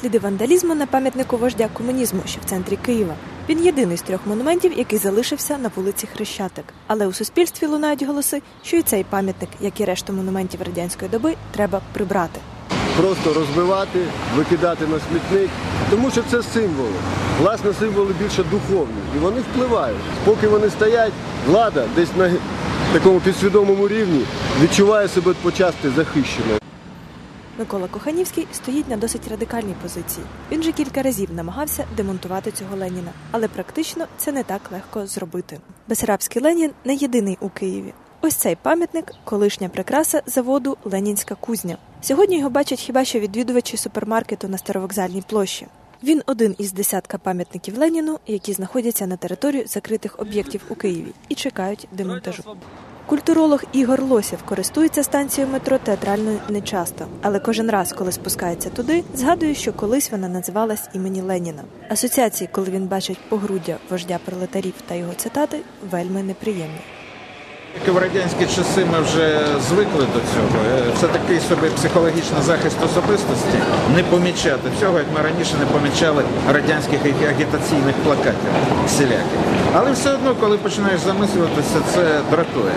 Сліди вандалізму на пам'ятнику вождя комунізму, що в центрі Києва. Він єдиний з трьох монументів, який залишився на вулиці Хрещатик. Але у суспільстві лунають голоси, що і цей пам'ятник, як і решту монументів радянської доби, треба прибрати. просто розбивати, викидати на смітник, тому що це символи. Власне, символи більше духовні, і вони впливають. Поки вони стоять, влада десь на такому підсвідомому рівні відчуває себе почасти захищеною. Микола Коханівський стоїть на досить радикальній позиції. Він же кілька разів намагався демонтувати цього Леніна, але практично це не так легко зробити. Бесарабський Ленін не єдиний у Києві. Ось цей пам'ятник колишня прикраса заводу Ленінська кузня. Сьогодні його бачать хіба що відвідувачі супермаркету на старовокзальній площі. Він один із десятка пам'ятників Леніну, які знаходяться на території закритих об'єктів у Києві і чекають демонтажу. Культуролог Ігор Лосєв користується станцією метро театральною нечасто, але кожен раз, коли спускається туди, згадує, що колись вона називалась імені Леніна. Асоціації, коли він бачить погруддя вождя пролетарів та його цитати, вельми неприємні. Як і в радянські часи ми вже звикли до цього. Е, Це такий собі психологічний захист особистості. Не помічати всього, як ми раніше не помічали радянських агітаційних плакатів всіляких. Але все одно, коли починаєш замислюватися, це дратує.